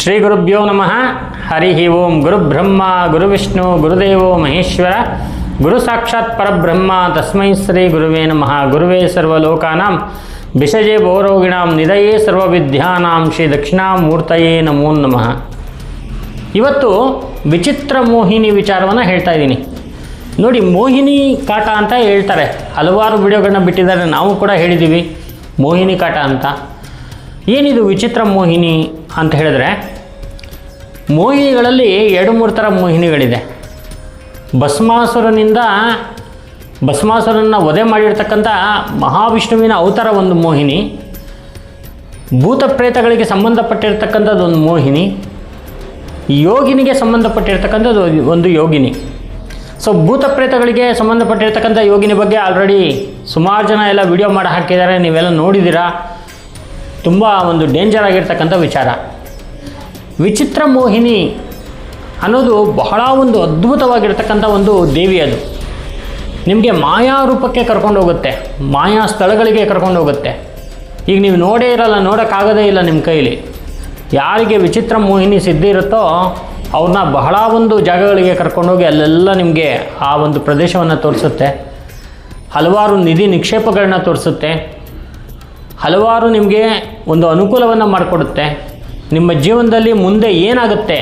ಶ್ರೀ ಗುರುಭ್ಯೋ ನಮಃ. ಹರಿ ಓಂ ಗುರುಬ್ರಹ್ಮ ಗುರುವಿಷ್ಣು ಗುರುದೇವೋ ಮಹೇಶ್ವರ. ಗುರು ಸಾಕ್ಷಾತ್ ಪರಬ್ರಹ್ಮ, ತಸ್ಮೈ ಶ್ರೀ ಗುರುವೇ ನಮಃ. ಗುರುವೇ ಸರ್ವಲೋಕಾನಾಂ ಬಿಷಜೆ ಭೋರೋಗಿಣಾಂ ನಿಧಯೇ ಸರ್ವವಿದ್ಯಾನಾಂ, ಶ್ರೀ ದಕ್ಷಿಣಾಮೂರ್ತಯೇ ನಮೋ ನಮಃ. ಇವತ್ತು ವಿಚಿತ್ರ ಮೋಹಿನಿ ವಿಚಾರವನ್ನು ಹೇಳ್ತಾ ಇದ್ದೀನಿ. ನೋಡಿ, ಮೋಹಿನಿ ಕಾಟ ಅಂತ ಹೇಳ್ತಾರೆ. ಹಲವಾರು ವಿಡಿಯೋಗಳನ್ನ ಬಿಟ್ಟಿದ್ದಾರೆ, ನಾವು ಕೂಡ ಹೇಳಿದ್ದೀವಿ ಮೋಹಿನಿ ಕಾಟ ಅಂತ. ಏನಿದು ವಿಚಿತ್ರ ಮೋಹಿನಿ ಅಂತ ಹೇಳಿದ್ರೆ ಮೋಹಿನಿಗಳಲ್ಲಿ ಎರಡು ಮೂರು ಥರ ಮೋಹಿನಿಗಳಿದೆ. ಭಸ್ಮಾಸುರನಿಂದ ಭಸ್ಮಾಸುರನ ವಧೆ ಮಾಡಿರ್ತಕ್ಕಂಥ ಮಹಾವಿಷ್ಣುವಿನ ಅವತಾರ ಒಂದು ಮೋಹಿನಿ. ಭೂತ ಪ್ರೇತಗಳಿಗೆ ಸಂಬಂಧಪಟ್ಟಿರ್ತಕ್ಕಂಥದ್ದು ಒಂದು ಮೋಹಿನಿ. ಯೋಗಿನಿಗೆ ಸಂಬಂಧಪಟ್ಟಿರ್ತಕ್ಕಂಥದ್ದು ಒಂದು ಯೋಗಿನಿ. ಸೊ ಭೂತ ಪ್ರೇತಗಳಿಗೆ ಸಂಬಂಧಪಟ್ಟಿರ್ತಕ್ಕಂಥ ಯೋಗಿನಿ ಬಗ್ಗೆ ಆಲ್ರೆಡಿ ಸುಮಾರು ಜನ ಎಲ್ಲ ವಿಡಿಯೋ ಮಾಡಿ ಹಾಕಿದ್ದಾರೆ. ನೀವೆಲ್ಲ ನೋಡಿದ್ದೀರಾ? ತುಂಬ ಒಂದು ಡೇಂಜರ್ ಆಗಿರ್ತಕ್ಕಂಥ ವಿಚಾರ. ವಿಚಿತ್ರ ಮೋಹಿನಿ ಅನ್ನೋದು ಬಹಳ ಒಂದು ಅದ್ಭುತವಾಗಿರ್ತಕ್ಕಂಥ ಒಂದು ದೇವಿ ಅದು. ನಿಮಗೆ ಮಾಯಾ ರೂಪಕ್ಕೆ ಕರ್ಕೊಂಡು ಹೋಗುತ್ತೆ, ಮಾಯಾ ಸ್ಥಳಗಳಿಗೆ ಕರ್ಕೊಂಡು ಹೋಗುತ್ತೆ. ಈಗ ನೀವು ನೋಡೇ ಇರಲ್ಲ, ನೋಡೋಕ್ಕಾಗೋದೇ ಇಲ್ಲ ನಿಮ್ಮ ಕೈಲಿ. ಯಾರಿಗೆ ವಿಚಿತ್ರ ಮೋಹಿನಿ ಸಿದ್ಧಿ ಇರುತ್ತೋ ಅವ್ರನ್ನ ಬಹಳ ಒಂದು ಜಾಗಗಳಿಗೆ ಕರ್ಕೊಂಡೋಗಿ ಅಲ್ಲೆಲ್ಲ ನಿಮಗೆ ಆ ಒಂದು ಪ್ರದೇಶವನ್ನು ತೋರಿಸುತ್ತೆ. ಹಲವಾರು ನಿಧಿ ನಿಕ್ಷೇಪಗಳನ್ನ ತೋರಿಸುತ್ತೆ. ಹಲವಾರು ನಿಮಗೆ ಒಂದು ಅನುಕೂಲವನ್ನು ಮಾಡಿಕೊಡುತ್ತೆ. ನಿಮ್ಮ ಜೀವನದಲ್ಲಿ ಮುಂದೆ ಏನಾಗುತ್ತೆ?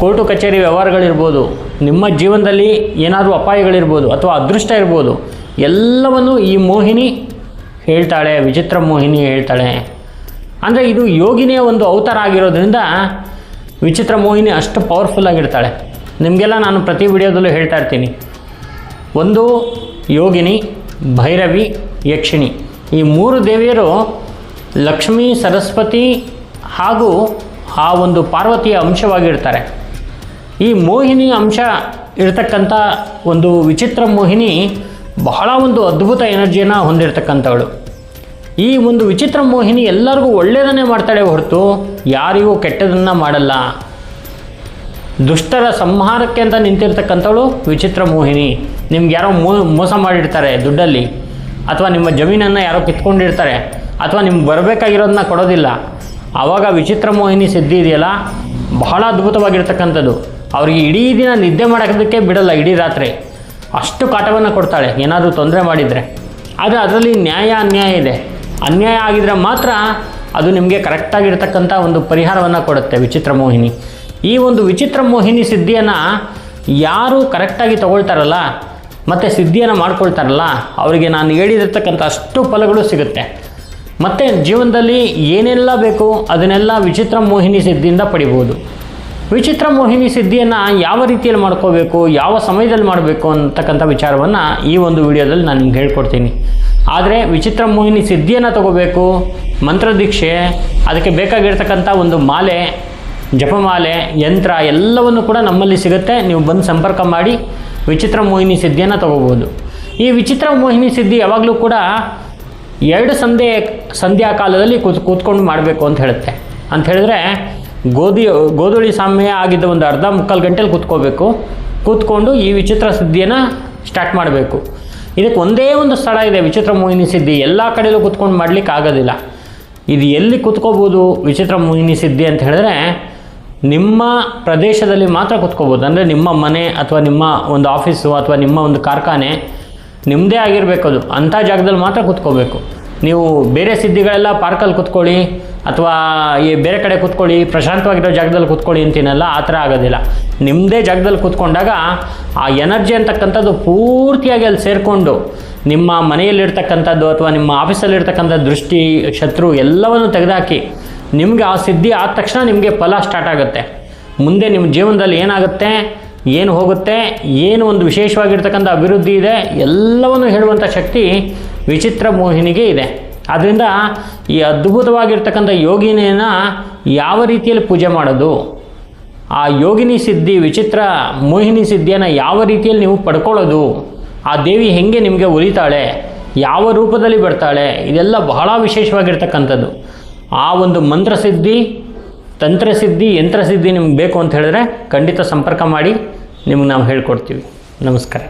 ಕೋರ್ಟು ಕಚೇರಿ ವ್ಯವಹಾರಗಳಿರ್ಬೋದು, ನಿಮ್ಮ ಜೀವನದಲ್ಲಿ ಏನಾದರೂ ಅಪಾಯಗಳಿರ್ಬೋದು ಅಥವಾ ಅದೃಷ್ಟ ಇರ್ಬೋದು, ಎಲ್ಲವನ್ನು ಈ ಮೋಹಿನಿ ಹೇಳ್ತಾಳೆ, ವಿಚಿತ್ರ ಮೋಹಿನಿ ಹೇಳ್ತಾಳೆ. ಅಂದರೆ ಇದು ಯೋಗಿನಿಯ ಒಂದು ಅವತಾರ ಆಗಿರೋದ್ರಿಂದ ವಿಚಿತ್ರ ಮೋಹಿನಿ ಅಷ್ಟು ಪವರ್ಫುಲ್ ಆಗಿರ್ತಾಳೆ. ನಿಮಗೆಲ್ಲ ನಾನು ಪ್ರತಿ ವಿಡಿಯೋದಲ್ಲೂ ಹೇಳ್ತಾ ಇರ್ತೀನಿ. ಒಂದು ಯೋಗಿನಿ, ಭೈರವಿ, ಯಕ್ಷಿಣಿ. ಈ ಮೂರು ದೇವಿಯರು ಲಕ್ಷ್ಮೀ, ಸರಸ್ವತಿ ಹಾಗೂ ಆ ಒಂದು ಪಾರ್ವತಿಯ ಅಂಶವಾಗಿರ್ತಾರೆ. ಈ ಮೋಹಿನಿ ಅಂಶ ಇರತಕ್ಕಂಥ ಒಂದು ವಿಚಿತ್ರ ಮೋಹಿನಿ ಬಹಳ ಒಂದು ಅದ್ಭುತ ಎನರ್ಜಿಯನ್ನು ಹೊಂದಿರತಕ್ಕಂಥವಳು. ಈ ಒಂದು ವಿಚಿತ್ರ ಮೋಹಿನಿ ಎಲ್ಲರಿಗೂ ಒಳ್ಳೆಯದನ್ನೇ ಮಾಡ್ತಾಳೆ ಹೊರತು ಯಾರಿಗೂ ಕೆಟ್ಟದನ್ನು ಮಾಡಲ್ಲ. ದುಷ್ಟರ ಸಂಹಾರಕ್ಕೆ ಅಂತ ನಿಂತಿರ್ತಕ್ಕಂಥವಳು ವಿಚಿತ್ರ ಮೋಹಿನಿ. ನಿಮ್ಗೆ ಯಾರೋ ಮೋ, ಮೋಸ ಮಾಡಿರ್ತಾರೆ ದುಡ್ಡಲ್ಲಿ. ಅಥವಾ ನಿಮ್ಮ ಜಮೀನನ್ನು ಯಾರೋ ಕಿತ್ಕೊಂಡಿರ್ತಾರೆ. ಅಥವಾ ನಿಮ್ಗೆ ಬರಬೇಕಾಗಿರೋದನ್ನ ಕೊಡೋದಿಲ್ಲ. ಆವಾಗ ವಿಚಿತ್ರ ಮೋಹಿನಿ ಸಿದ್ಧಿ ಇದೆಯಲ್ಲ? ಬಹಳ ಅದ್ಭುತವಾಗಿರ್ತಕ್ಕಂಥದ್ದು. ಅವ್ರಿಗೆ ಇಡೀ ದಿನ ನಿದ್ದೆ ಮಾಡೋದಕ್ಕೆ ಬಿಡಲ್ಲ, ಇಡೀ ರಾತ್ರಿ. ಅಷ್ಟು ಕಾಟವನ್ನು ಕೊಡ್ತಾಳೆ, ಏನಾದರೂ ತೊಂದರೆ ಮಾಡಿದರೆ. ಆದರೆ ಅದರಲ್ಲಿ ನ್ಯಾಯ ಅನ್ಯಾಯ ಇದೆ. ಅನ್ಯಾಯ ಆಗಿದ್ರೆ ಮಾತ್ರ ಅದು ನಿಮಗೆ ಕರೆಕ್ಟಾಗಿರ್ತಕ್ಕಂಥ ಒಂದು ಪರಿಹಾರವನ್ನು ಕೊಡುತ್ತೆ ವಿಚಿತ್ರ ಮೋಹಿನಿ. ಈ ಒಂದು ವಿಚಿತ್ರ ಮೋಹಿನಿ ಸಿದ್ಧಿಯನ್ನು ಯಾರು ಕರೆಕ್ಟಾಗಿ ತಗೊಳ್ತಾರಲ್ಲ, ಮತ್ತು ಸಿದ್ಧಿಯನ್ನು ಮಾಡ್ಕೊಳ್ತಾರಲ್ಲ, ಅವರಿಗೆ ನಾನು ಹೇಳಿದಿರ್ತಕ್ಕಂಥ ಅಷ್ಟು ಫಲಗಳು ಸಿಗುತ್ತೆ. ಮತ್ತು ಜೀವನದಲ್ಲಿ ಏನೆಲ್ಲ ಬೇಕು ಅದನ್ನೆಲ್ಲ ವಿಚಿತ್ರ ಮೋಹಿನಿ ಸಿದ್ಧಿಯಿಂದ ಪಡಿಬೋದು. ವಿಚಿತ್ರ ಮೋಹಿನಿ ಸಿದ್ಧಿಯನ್ನು ಯಾವ ರೀತಿಯಲ್ಲಿ ಮಾಡ್ಕೋಬೇಕು, ಯಾವ ಸಮಯದಲ್ಲಿ ಮಾಡಬೇಕು ಅಂತಕ್ಕಂಥ ವಿಚಾರವನ್ನು ಈ ಒಂದು ವಿಡಿಯೋದಲ್ಲಿ ನಾನು ನಿಮ್ಗೆ ಹೇಳ್ಕೊಡ್ತೀನಿ. ಆದರೆ ವಿಚಿತ್ರ ಮೋಹಿನಿ ಸಿದ್ಧಿಯನ್ನು ತಗೋಬೇಕು, ಮಂತ್ರದೀಕ್ಷೆ, ಅದಕ್ಕೆ ಬೇಕಾಗಿರ್ತಕ್ಕಂಥ ಒಂದು ಮಾಲೆ, ಜಪಮಾಲೆ, ಯಂತ್ರ ಎಲ್ಲವನ್ನು ಕೂಡ ನಮ್ಮಲ್ಲಿ ಸಿಗುತ್ತೆ. ನೀವು ಬಂದು ಸಂಪರ್ಕ ಮಾಡಿ ವಿಚಿತ್ರ ಮೋಹಿನಿ ಸಿದ್ಧಿಯನ್ನು ತಗೋಬೋದು. ಈ ವಿಚಿತ್ರ ಮೋಹಿನಿ ಸಿದ್ಧಿ ಯಾವಾಗಲೂ ಕೂಡ ಎರಡು ಸಂಧೆ ಸಂಧ್ಯಾ ಕಾಲದಲ್ಲಿ ಕೂತ್ ಕೂತ್ಕೊಂಡು ಮಾಡಬೇಕು ಅಂತ ಹೇಳುತ್ತೆ. ಅಂತ ಹೇಳಿದ್ರೆ ಗೋಧಿ, ಗೋಧುಳಿ ಸಮಯ ಆಗಿದ್ದ ಒಂದು ಅರ್ಧ ಮುಕ್ಕಾಲು ಗಂಟೆಲಿ ಕೂತ್ಕೋಬೇಕು. ಕೂತ್ಕೊಂಡು ಈ ವಿಚಿತ್ರ ಸಿದ್ಧಿಯನ್ನು ಸ್ಟಾರ್ಟ್ ಮಾಡಬೇಕು. ಇದಕ್ಕೆ ಒಂದೇ ಒಂದು ಸ್ಥಳ ಇದೆ, ವಿಚಿತ್ರ ಮೋಹಿನಿ ಸಿದ್ಧಿ. ಎಲ್ಲ ಕಡೆಯಲ್ಲೂ ಕೂತ್ಕೊಂಡು ಮಾಡ್ಲಿಕ್ಕೆ ಆಗೋದಿಲ್ಲ. ಇದು ಎಲ್ಲಿ ಕೂತ್ಕೋಬೋದು ವಿಚಿತ್ರ ಮೋಹಿನಿ ಸಿದ್ಧಿ ಅಂತ ಹೇಳಿದ್ರೆ ನಿಮ್ಮ ಪ್ರದೇಶದಲ್ಲಿ ಮಾತ್ರ ಕೂತ್ಕೋಬೋದು. ಅಂದರೆ ನಿಮ್ಮ ಮನೆ ಅಥವಾ ನಿಮ್ಮ ಒಂದು ಆಫೀಸು ಅಥವಾ ನಿಮ್ಮ ಒಂದು ಕಾರ್ಖಾನೆ ನಿಮ್ಮದೇ ಆಗಿರಬೇಕು ಅದು. ಅಂಥ ಜಾಗದಲ್ಲಿ ಮಾತ್ರ ಕೂತ್ಕೋಬೇಕು. ನೀವು ಬೇರೆ ಸಿದ್ಧಿಗಳೆಲ್ಲ ಪಾರ್ಕಲ್ಲಿ ಕೂತ್ಕೊಳ್ಳಿ, ಅಥವಾ ಈ ಬೇರೆ ಕಡೆ ಕೂತ್ಕೊಳ್ಳಿ, ಪ್ರಶಾಂತವಾಗಿರೋ ಜಾಗದಲ್ಲಿ ಕೂತ್ಕೊಳ್ಳಿ ಅಂತೀನಲ್ಲ, ಆ ಥರ ಆಗೋದಿಲ್ಲ. ನಿಮ್ಮದೇ ಜಾಗದಲ್ಲಿ ಕೂತ್ಕೊಂಡಾಗ ಆ ಎನರ್ಜಿ ಅಂತಕ್ಕಂಥದ್ದು ಪೂರ್ತಿಯಾಗಿ ಅಲ್ಲಿ ಸೇರಿಕೊಂಡು ನಿಮ್ಮ ಮನೆಯಲ್ಲಿರ್ತಕ್ಕಂಥದ್ದು ಅಥವಾ ನಿಮ್ಮ ಆಫೀಸಲ್ಲಿರ್ತಕ್ಕಂಥ ದೃಷ್ಟಿ, ಶತ್ರು ಎಲ್ಲವನ್ನು ತೆಗೆದುಹಾಕಿ ನಿಮಗೆ ಆ ಸಿದ್ಧಿ ಆದ ತಕ್ಷಣ ನಿಮಗೆ ಫಲ ಸ್ಟಾರ್ಟ್ ಆಗುತ್ತೆ. ಮುಂದೆ ನಿಮ್ಮ ಜೀವನದಲ್ಲಿ ಏನಾಗುತ್ತೆ? ಏನು ಹೋಗುತ್ತೆ, ಏನು ಒಂದು ವಿಶೇಷವಾಗಿರ್ತಕ್ಕಂಥ ಅಭಿವೃದ್ಧಿ ಇದೆ, ಎಲ್ಲವನ್ನು ಹೇಳುವಂಥ ಶಕ್ತಿ ವಿಚಿತ್ರ ಮೋಹಿನಿಗೆ ಇದೆ. ಆದ್ದರಿಂದ ಈ ಅದ್ಭುತವಾಗಿರ್ತಕ್ಕಂಥ ಯೋಗಿನಿಯನ್ನು ಯಾವ ರೀತಿಯಲ್ಲಿ ಪೂಜೆ ಮಾಡೋದು, ಆ ಯೋಗಿನಿ ಸಿದ್ಧಿ, ವಿಚಿತ್ರ ಮೋಹಿನಿ ಸಿದ್ಧಿಯನ್ನು ಯಾವ ರೀತಿಯಲ್ಲಿ ನೀವು ಪಡ್ಕೊಳ್ಳೋದು, ಆ ದೇವಿ ಹೆಂಗೆ ನಿಮಗೆ ಒಲಿತಾಳೆ ಯಾವ ರೂಪದಲ್ಲಿ ಬರ್ತಾಳೆ, ಇದೆಲ್ಲ ಬಹಳ ವಿಶೇಷವಾಗಿರ್ತಕ್ಕಂಥದ್ದು. ಆ ಒಂದು ಮಂತ್ರಸಿದ್ಧಿ ತಂತ್ರಸಿದ್ಧಿ ಯಂತ್ರಸಿದ್ಧಿ ನಿಮ್ಗೆ ಬೇಕು ಅಂತ ಹೇಳಿದ್ರೆ ಖಂಡಿತ ಸಂಪರ್ಕ ಮಾಡಿ ನಿಮ್ಗೆ ನಾವು ಹೇಳ್ಕೊಡ್ತೀವಿ. ನಮಸ್ಕಾರ.